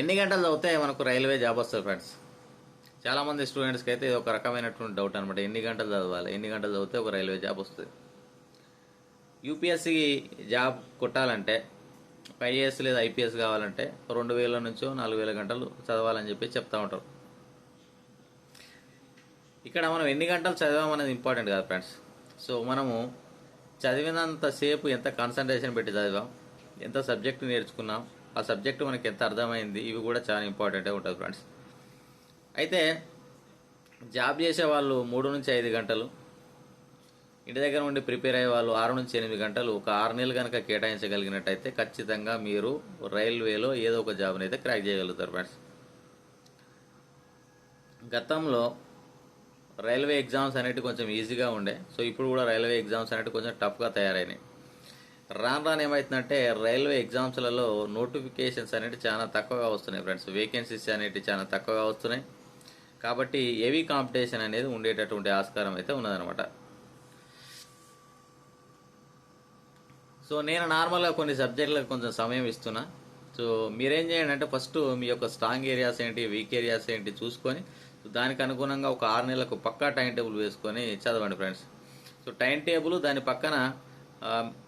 ఎన్ని గంటలు చదివితే మనకు రైల్వే జాబ్ వస్తుంది ఫ్రెండ్స్? చాలామంది స్టూడెంట్స్కి అయితే ఇది ఒక రకమైనటువంటి డౌట్ అనమాట ఎన్ని గంటలు చదవాలి? ఎన్ని గంటలు చదివితే ఒక రైల్వే జాబ్ వస్తుంది? యూపీఎస్సి జాబ్ కొట్టాలంటే ఐఏఎస్ లేదా ఐపీఎస్ కావాలంటే రెండు వేల నుంచో నాలుగు వేల గంటలు చదవాలని చెప్పి చెప్తా ఉంటారు. ఇక్కడ మనం ఎన్ని గంటలు చదివామనేది ఇంపార్టెంట్ కదా ఫ్రెండ్స్. సో మనము చదివినంతసేపు ఎంత కాన్సన్ట్రేషన్ పెట్టి చదివాం? ఎంత సబ్జెక్ట్ నేర్చుకున్నాం? ఆ సబ్జెక్ట్ మనకి ఎంత అర్థమైంది ఇవి కూడా చాలా ఇంపార్టెంటే ఉంటుంది ఫ్రెండ్స్. అయితే జాబ్ చేసే వాళ్ళు మూడు నుంచి ఐదు గంటలు ఇంటి దగ్గర ఉండి ప్రిపేర్ అయ్యే వాళ్ళు ఆరు నుంచి ఎనిమిది గంటలు ఒక ఆరు నెలలు కనుక కేటాయించగలిగినట్టయితే ఖచ్చితంగా మీరు రైల్వేలో ఏదో ఒక జాబ్ని అయితే క్రాక్ చేయగలుగుతారు ఫ్రెండ్స్. గతంలో రైల్వే ఎగ్జామ్స్ అనేవి కొంచెం ఈజీగా ఉండే సో ఇప్పుడు కూడా రైల్వే ఎగ్జామ్స్ అనేవి కొంచెం టఫ్గా తయారైనాయి. రాను రాను ఏమవుతుందంటే రైల్వే ఎగ్జామ్స్లలో నోటిఫికేషన్స్ అనేవి చాలా తక్కువగా వస్తున్నాయి ఫ్రెండ్స్. వేకెన్సీస్ అనేవి చాలా తక్కువగా వస్తున్నాయి. కాబట్టి హెవీ కాంపిటీషన్ అనేది ఉండేటటువంటి ఆస్కారం అయితే ఉన్నదనమాట సో నేను నార్మల్గా కొన్ని సబ్జెక్టులకు కొంచెం సమయం ఇస్తున్నా. సో మీరేం చేయండి అంటే ఫస్ట్ మీ యొక్క స్ట్రాంగ్ ఏరియాస్ ఏంటి వీక్ ఏరియాస్ ఏంటి చూసుకొని దానికి అనుగుణంగా ఒక ఆరు నెలలకు పక్కా టైం టేబుల్ వేసుకొని చదవండి ఫ్రెండ్స్. సో టైం టేబుల్ దాని పక్కన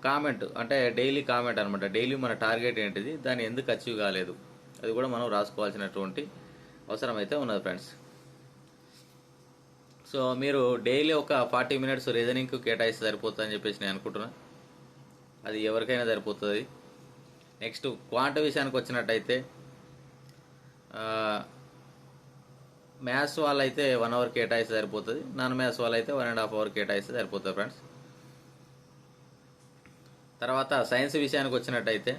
కామెంట్ అంటే డైలీ కామెంట్ అనమాట డైలీ మన టార్గెట్ ఏంటిది? దాన్ని ఎందుకు అచీవ్ కాలేదు? అది కూడా మనం రాసుకోవాల్సినటువంటి అవసరం అయితే ఉన్నది ఫ్రెండ్స్ సో మీరు డైలీ ఒక ఫార్టీ మినిట్స్ రీజనింగ్కి కేటాయిస్తే సరిపోతుందని చెప్పేసి నేను అనుకుంటున్నా. అది ఎవరికైనా సరిపోతుంది. నెక్స్ట్ క్వాంట విషయానికి వచ్చినట్టయితే మ్యాథ్స్ వాళ్ళైతే వన్ అవర్ కేటాయిస్తే సరిపోతుంది. నాన్ మ్యాథ్స్ వాళ్ళైతే వన్ అండ్ హాఫ్ అవర్ కేటాయిస్తే సరిపోతుంది ఫ్రెండ్స్ తర్వాత సైన్స్ విషయానికి వచ్చినట్టయితే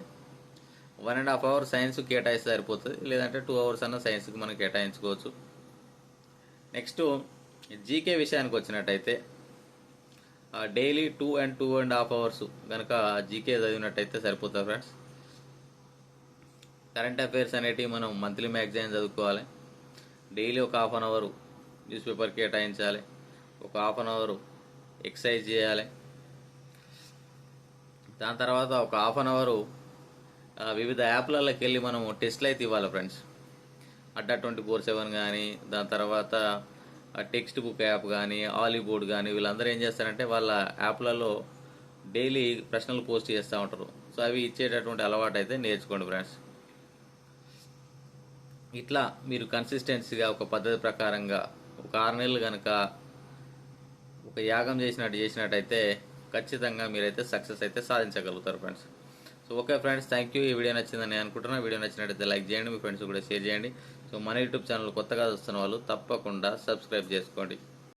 one and half hour science కేటాయిస్తే సరిపోతుంది. లేదంటే టూ అవర్స్ అన్న సైన్స్కి మనం కేటాయించుకోవచ్చు. నెక్స్ట్ జీకే విషయానికి వచ్చినట్టయితే daily two and two and half hours కనుక జీకే చదివినట్టయితే సరిపోతుంది ఫ్రెండ్స్ కరెంట్ అఫైర్స్ అనేటివి మనం మంత్లీ మ్యాగజైన్ చదువుకోవాలి. డైలీ ఒక half an hour newspaper కేటాయించాలి. ఒక హాఫ్ అన్ అవర్ ఎక్సర్సైజ్ చేయాలి. దాని తర్వాత ఒక హాఫ్ అన్ అవరు వివిధ యాప్లలోకి వెళ్ళి మనం టెస్ట్లు అయితే ఇవ్వాలి friends. Adda twenty four seven కానీ దాని తర్వాత టెక్స్ట్ బుక్ యాప్ కానీ హాలీవుడ్ కానీ వీళ్ళందరూ ఏం చేస్తారంటే వాళ్ళ యాప్లలో డైలీ ప్రశ్నలు పోస్ట్ చేస్తూ ఉంటారు. సో అవి ఇచ్చేటటువంటి అలవాటు అయితే నేర్చుకోండి ఫ్రెండ్స్. ఇట్లా మీరు కన్సిస్టెన్సీగా ఒక పద్ధతి ప్రకారంగా ఒక ఆరు నెలలు కనుక ఒక యాగం చేసినట్టు చేసినట్టయితే ఖచ్చితంగా మీరైతే సక్సెస్ అయితే సాధించగలుగుతారు friends. So okay friends thank you. ఈ వీడియో నచ్చిందని నేను అనుకుంటున్నా. వీడియో నచ్చినట్టయితే లైక్ చేయండి మీ ఫ్రెండ్స్ కూడా షేర్ చేయండి. సో మన యూట్యూబ్ ఛానల్ కొత్తగా చూస్తున్న వాళ్ళు తప్పకుండా సబ్స్క్రైబ్ చేసుకోండి.